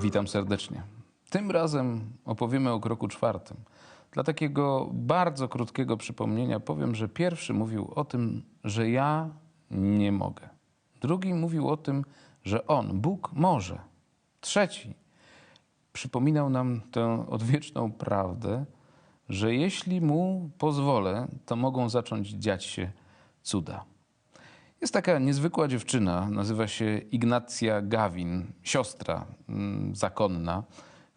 Witam serdecznie. Tym razem opowiemy o kroku czwartym. Dla takiego bardzo krótkiego przypomnienia powiem, że pierwszy mówił o tym, że ja nie mogę. Drugi mówił o tym, że on, Bóg, może. Trzeci przypominał nam tę odwieczną prawdę, że jeśli mu pozwolę, to mogą zacząć dziać się cuda. Jest taka niezwykła dziewczyna, nazywa się Ignacja Gawin, siostra mm, zakonna,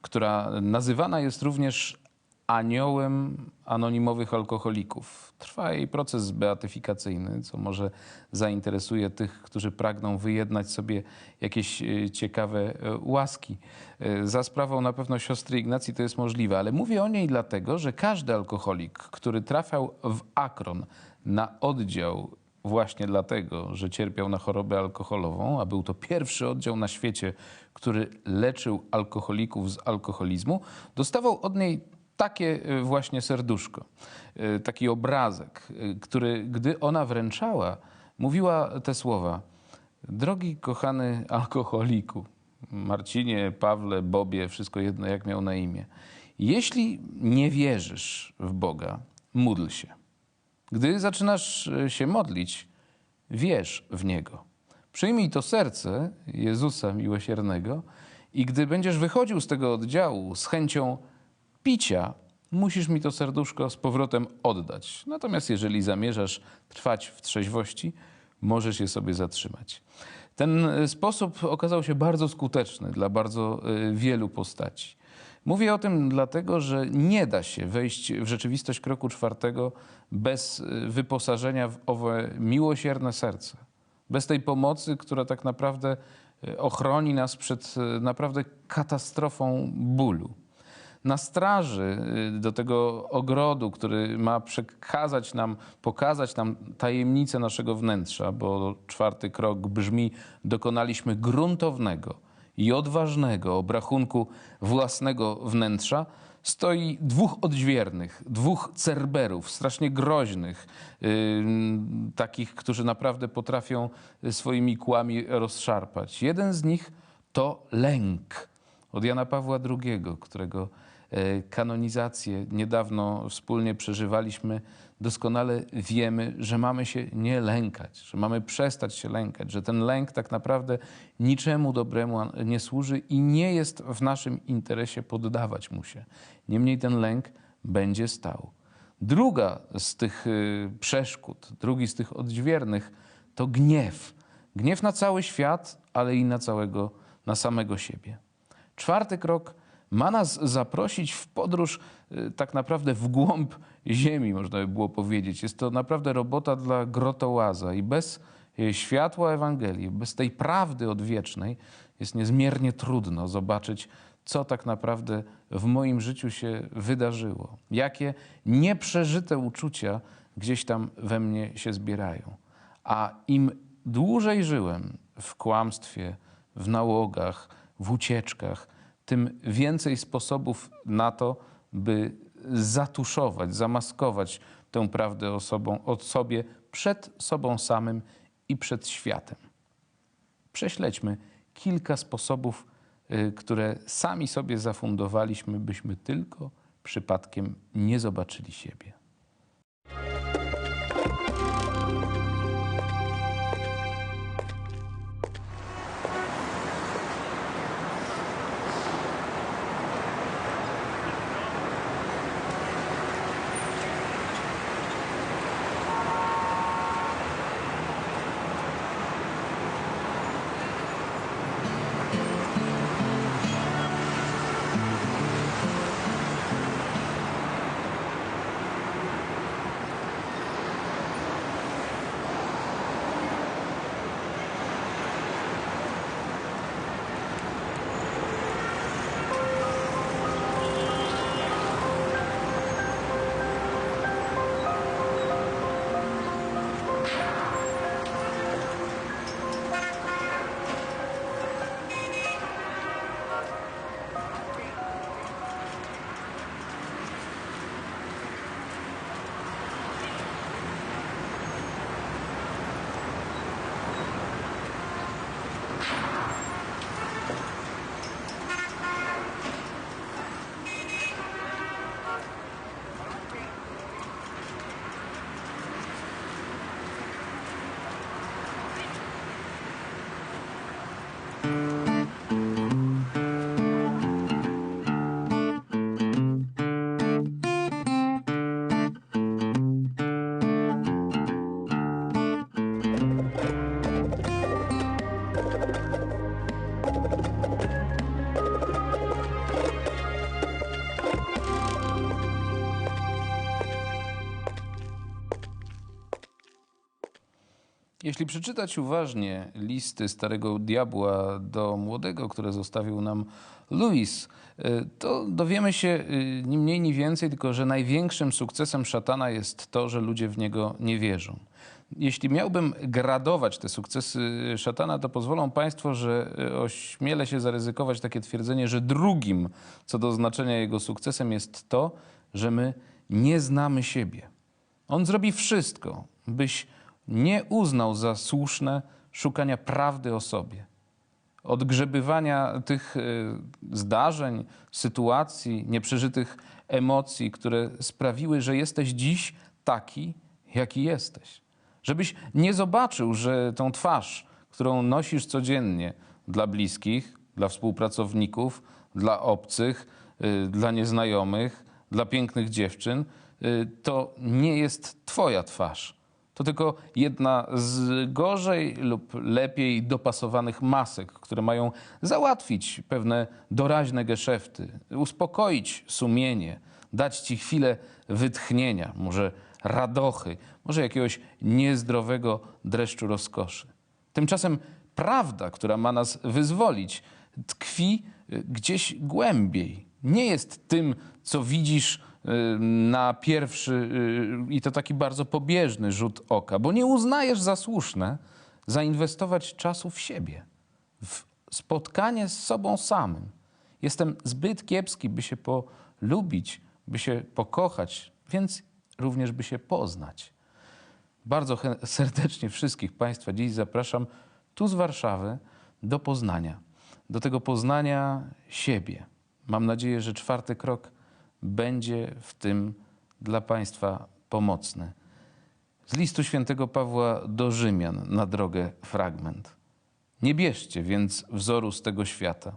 która nazywana jest również aniołem anonimowych alkoholików. Trwa jej proces beatyfikacyjny, co może zainteresuje tych, którzy pragną wyjednać sobie jakieś e, ciekawe e, łaski. E, Za sprawą na pewno siostry Ignacji to jest możliwe, ale mówię o niej dlatego, że każdy alkoholik, który trafiał w Akron na oddział właśnie dlatego, że cierpiał na chorobę alkoholową, a był to pierwszy oddział na świecie, który leczył alkoholików z alkoholizmu, dostawał od niej takie y, właśnie serduszko, y, taki obrazek, y, który gdy ona wręczała, mówiła te słowa: Drogi kochany alkoholiku, Marcinie, Pawle, Bobie, wszystko jedno jak miał na imię. Jeśli nie wierzysz w Boga, módl się. Gdy zaczynasz e, się modlić, wierz w Niego. Przyjmij to serce Jezusa miłosiernego i gdy będziesz wychodził z tego oddziału z chęcią picia, musisz mi to serduszko z powrotem oddać. Natomiast jeżeli zamierzasz trwać w trzeźwości, możesz je sobie zatrzymać. Ten e, sposób okazał się bardzo skuteczny dla bardzo e, wielu postaci. Mówię o tym dlatego, że nie da się wejść w rzeczywistość kroku czwartego bez y, wyposażenia w owe miłosierne serce. Bez tej pomocy, która tak naprawdę y, ochroni nas przed y, naprawdę katastrofą bólu. Na straży do tego ogrodu, który ma przekazać nam, pokazać nam tajemnicę naszego wnętrza, bo czwarty krok brzmi: dokonaliśmy gruntownego i odważnego obrachunku własnego wnętrza stoi dwóch odźwiernych, dwóch cerberów, strasznie groźnych, yy, takich, którzy naprawdę potrafią swoimi kłami rozszarpać. Jeden z nich to lęk od Jana Pawła II, którego kanonizację niedawno wspólnie przeżywaliśmy, doskonale wiemy, że mamy się nie lękać, że mamy przestać się lękać, że ten lęk tak naprawdę niczemu dobremu nie służy i nie jest w naszym interesie poddawać mu się. Niemniej ten lęk będzie stał. Druga z tych y, przeszkód, drugi z tych odźwiernych to gniew. Gniew na cały świat, ale i na całego, na samego siebie. Czwarty krok ma nas zaprosić w podróż y, tak naprawdę w głąb ziemi, można by było powiedzieć. Jest to naprawdę robota dla grotołaza i bez y, światła Ewangelii, bez tej prawdy odwiecznej jest niezmiernie trudno zobaczyć, co tak naprawdę w moim życiu się wydarzyło. Jakie nieprzeżyte uczucia gdzieś tam we mnie się zbierają. A im dłużej żyłem w kłamstwie, w nałogach, w ucieczkach, tym więcej sposobów na to, by zatuszować, zamaskować tę prawdę o, sobą, o sobie przed sobą samym i przed światem. Prześledźmy kilka sposobów, y, które sami sobie zafundowaliśmy, byśmy tylko przypadkiem nie zobaczyli siebie. Jeśli przeczytać uważnie listy starego diabła do młodego, które zostawił nam Louis, y, to dowiemy się y, ni mniej, ni więcej, tylko że największym sukcesem szatana jest to, że ludzie w niego nie wierzą. Jeśli miałbym gradować te sukcesy szatana, to pozwolą Państwo, że ośmielę się zaryzykować takie twierdzenie, że drugim co do znaczenia jego sukcesem jest to, że my nie znamy siebie. On zrobi wszystko, byś nie uznał za słuszne szukania prawdy o sobie. Odgrzebywania tych y, zdarzeń, sytuacji, nieprzeżytych emocji, które sprawiły, że jesteś dziś taki, jaki jesteś. Żebyś nie zobaczył, że tą twarz, którą nosisz codziennie dla bliskich, dla współpracowników, dla obcych, y, dla nieznajomych, dla pięknych dziewczyn, y, to nie jest Twoja twarz. To tylko jedna z gorzej lub lepiej dopasowanych masek, które mają załatwić pewne doraźne geszefty, uspokoić sumienie, dać ci chwilę wytchnienia, może radochy, może jakiegoś niezdrowego dreszczu rozkoszy. Tymczasem prawda, która ma nas wyzwolić, tkwi gdzieś głębiej. Nie jest tym, co widzisz na pierwszy y, i to taki bardzo pobieżny rzut oka, bo nie uznajesz za słuszne zainwestować czasu w siebie, w spotkanie z sobą samym. Jestem zbyt kiepski, by się polubić, by się pokochać, więc również by się poznać. Bardzo serdecznie wszystkich Państwa dziś zapraszam tu z Warszawy do Poznania, do tego poznania siebie. Mam nadzieję, że czwarty krok będzie w tym dla Państwa pomocny. Z listu świętego Pawła do Rzymian na drogę fragment. Nie bierzcie więc wzoru z tego świata,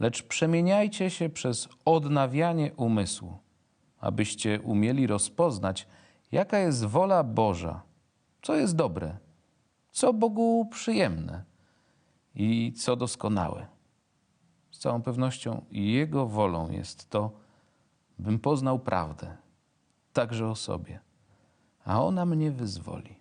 lecz przemieniajcie się przez odnawianie umysłu, abyście umieli rozpoznać, jaka jest wola Boża, co jest dobre, co Bogu przyjemne i co doskonałe. Z całą pewnością Jego wolą jest to, bym poznał prawdę, także o sobie, a ona mnie wyzwoli.